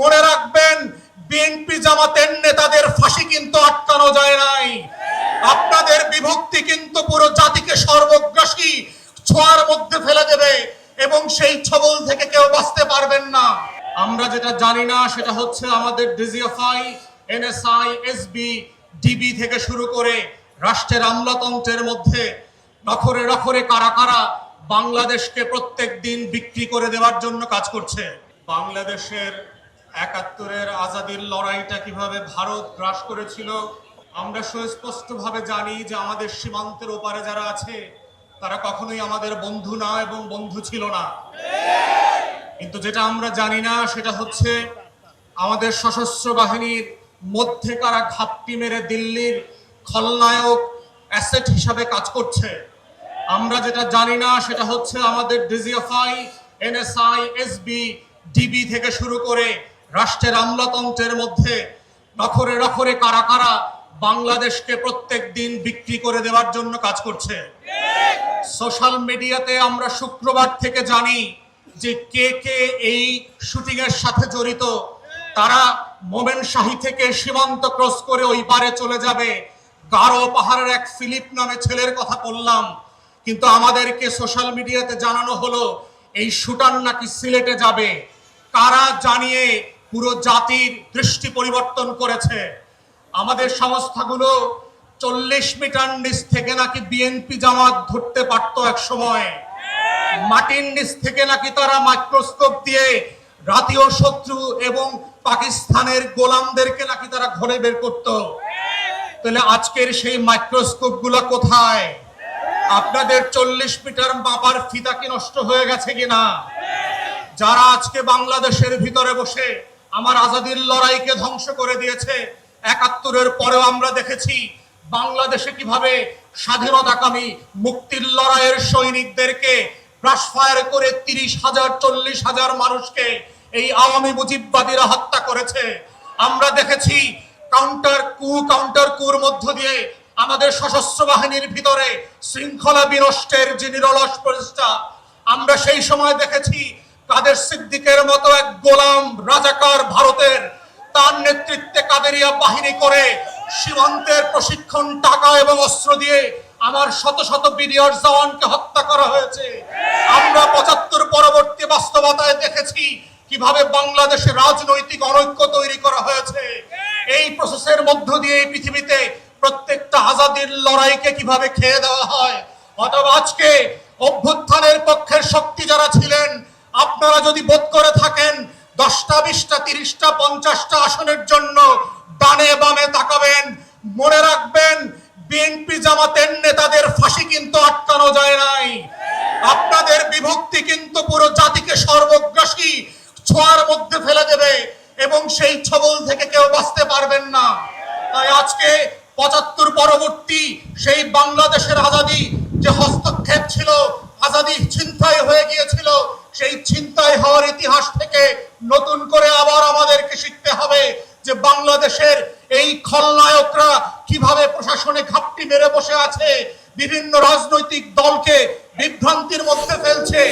মনে রাখবেন, বিএনপি জামাতের নেতাদের ফাঁসি কিন্তু আটকানো যায় নাই। আপনাদের বিভক্তি কিন্তু পুরো জাতিকে সর্বগ্রাসী ছোঁয়ার মধ্যে ফেলে দেবে এবং সেই ছবল থেকে কেউ বাঁচতে পারবেন না। আমরা যেটা জানি না, সেটা হচ্ছে আমাদের ডিজিএফআই, এনএসআই, এসবি, ডিবি থেকে শুরু করে রাষ্ট্রের আমলাতন্ত্রের মধ্যে নখরে নখরে কারা কারা বাংলাদেশকে প্রত্যেক দিন বিক্রি করে দেওয়ার জন্য কাজ করছে। বাংলাদেশের একাত্তরের আজাদির লড়াইটা কীভাবে ভারত গ্রাস করেছিল, আমরা সুস্পষ্টভাবে জানি যে আমাদের সীমান্তের ওপারে যারা আছে, তারা কখনোই আমাদের বন্ধু না এবং বন্ধু ছিল না। কিন্তু যেটা আমরা জানি না, সেটা হচ্ছে আমাদের সশস্ত্র বাহিনীর মধ্যে কারা ঘাপটি মেরে দিল্লির খলনায়ক অ্যাসেট হিসাবে কাজ করছে, আমরা যেটা জানি না, সেটা হচ্ছে আমাদের ডিজিএফআই, এনএসআই, এসবি, ডিবি থেকে শুরু করে রাষ্ট্রের আমলাতন্ত্রের মধ্যে নখরে নখরে কারা কারা বাংলাদেশকে প্রত্যেক দিন বিক্রি করে দেওয়ার জন্য কাজ করছে। সোশ্যাল মিডিয়াতে আমরা শুক্রবার থেকে জানি যে কে কে এই শুটিং এর সাথে জড়িত, তারা মোমেন শাহী থেকে সীমান্ত ক্রস করে ওই পারে চলে যাবে। গারো পাহাড়ের এক ফিলিপ নামে ছেলের কথা বললাম, কিন্তু আমাদেরকে সোশ্যাল মিডিয়াতে জানানো হলো, এই শুটার নাকি সিলেটে যাবে। কারা জানিয়ে পুরো জাতির দৃষ্টি পরিবর্তন করেছে। আমাদের সংস্থাগুলো চল্লিশ মিটার নিচ থেকে নাকি বিএনপি জামাত ধরতে পারত এক সময়। মাটির নিচ থেকে নাকি তারা মাইক্রোস্কোপ দিয়ে জাতীয় শত্রু এবং পাকিস্তানের গোলামদেরকে নাকি তারা ঘরে বের করত। তাহলে আজকের সেই মাইক্রোস্কোপগুলো কোথায়? আপনাদের চল্লিশ মিটার মাপার ফিতা কি নষ্ট হয়ে গেছে কিনা? যারা আজকে বাংলাদেশের ভিতরে বসে আমার আজাদির লড়াইকে ধ্বংস করে দিয়েছে। একাত্তরের পরেও আমরা দেখেছি বাংলাদেশে কীভাবে স্বাধীনতাকামী মুক্তির লড়াইয়ের সৈনিকদেরকে ফায়ার করে তিরিশ হাজার, চল্লিশ হাজার মানুষকে এই আওয়ামী মুজিববাদীরা হত্যা করেছে। আমরা দেখেছি কাউন্টার কু কাউন্টার কুর মধ্য দিয়ে আমাদের সশস্ত্র বাহিনীর ভিতরে শৃঙ্খলা বিনষ্টের যে নিরলস প্রচেষ্টা, আমরা সেই সময় দেখেছি কাদের সিদ্দিকের মতো এক গোলাম রাজাকার ভারতের, তার নেতৃত্বে কাদেরিয়া বাহিনী করে সীমান্তের প্রশিক্ষণ, টাকা এবং অস্ত্র দিয়ে আমার শত শত বিডিআর জওয়ানকে হত্যা করা হয়েছে। আমরা পঁচাত্তর পরবর্তী বাস্তবতায় দেখেছি কীভাবে বাংলাদেশে রাজনৈতিক অনৈক্য তৈরি করা হয়েছে। এই প্রসেসের মধ্য দিয়ে এই পৃথিবীতে প্রত্যেকটা আজাদির লড়াইকে কীভাবে খেয়ে দেওয়া হয়, অথবা আজকে অভ্যুত্থানের পক্ষের শক্তি যারা ছিলেন আপনারা যদি বোধ করে থাকেন, দশটা, বিশটা, তিরিশটা, পঞ্চাশটা আসনের জন্য ডানে বামে তাকাবেন, মনে রাখবেন, বিএনপি জামাতের নেতাদের ফাঁসি কিন্তু আটকানো যায় নাই। আপনাদের বিভক্তি কিন্তু পুরো জাতিকে সর্বগ্রাসী ছোঁয়ার মধ্যে ফেলে দেবে এবং সেই ছবল থেকে কেউ বাঁচতে পারবেন না। তাই আজকে পঁচাত্তর পরবর্তী সেই বাংলাদেশের আজাদি যে হস্তক্ষেপ ছিল, আজাদি ছিনতাই হয়ে গিয়েছিল সেই ছিনতাই হওয়ার ইতিহাস থেকে নতুন করে আবার আমাদেরকে শিখতে হবে যে বাংলাদেশের এই খলনায়করা কীভাবে প্রশাসনে ঘাপটি মেরে বসে আছে, বিভিন্ন রাজনৈতিক দলকে বিভ্রান্তির মধ্যে ফেলছে